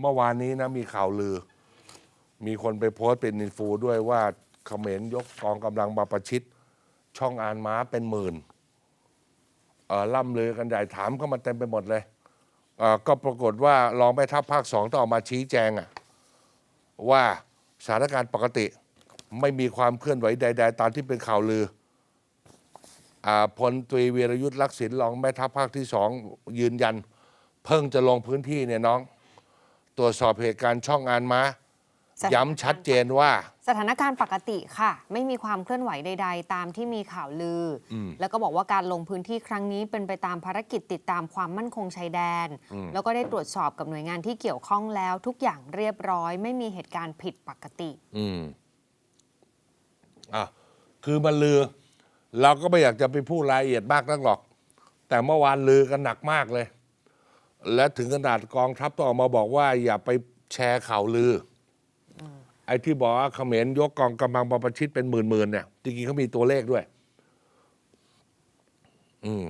เมื่อวานนี้นะมีข่าวลือ มีคนไปโพสต์เป็นอินฟูด้วยว่าเขมรยกกองกำลังมาประชิด ช่องอานม้าเป็นหมื่นเออล่ำลือกันใหญ่ถามเข้ามาเต็มไปหมดเลยเออก็ปรากฏว่ารองแม่ทัพภาคสองต้องออกมาชี้แจงอะว่าสถานการณ์ปกติไม่มีความเคลื่อนไหวใด ๆ ตามที่เป็นข่าวลืออาพลตรีวีรยุทธ์ลักษิณรองแม่ทัพภาคที่สองยืนยัน เพิ่งจะลงพื้นที่เนี่ยน้อง ตรวจสอบเหตุการณ์ช่องอานม้าสถานการณ์ย้ำชัดเจนว่า สถานการณ์ปกติค่ะ ไม่มีความเคลื่อนไหวใด ๆ ตามที่มีข่าวลืออแล้วก็บอกว่าการลงพื้นที่ครั้งนี้เป็นไปตามภารกิจติดตามความมั่นคงชายแดนแล้วก็ได้ตรวจสอบกับหน่วยงานที่เกี่ยวข้องแล้ว ทุกอย่างเรียบร้อย ไม่มีเหตุการณ์ผิดปกติ อืมอะคือมันลือ เราก็ไม่อยากจะไปพูดรายละเอียดมากนักหรอก แต่เมื่อวานลือกันหนักมากเลย และถึงขนาดกองทัพต้องออกมาบอกว่า อย่าไปแชร์ข่าวลืออไอ้ที่บอกว่าเขมรยกกองกำลังมาประชิดเป็นหมื่นๆเนี่ยจริงๆเขามีตัวเลขด้วย อืม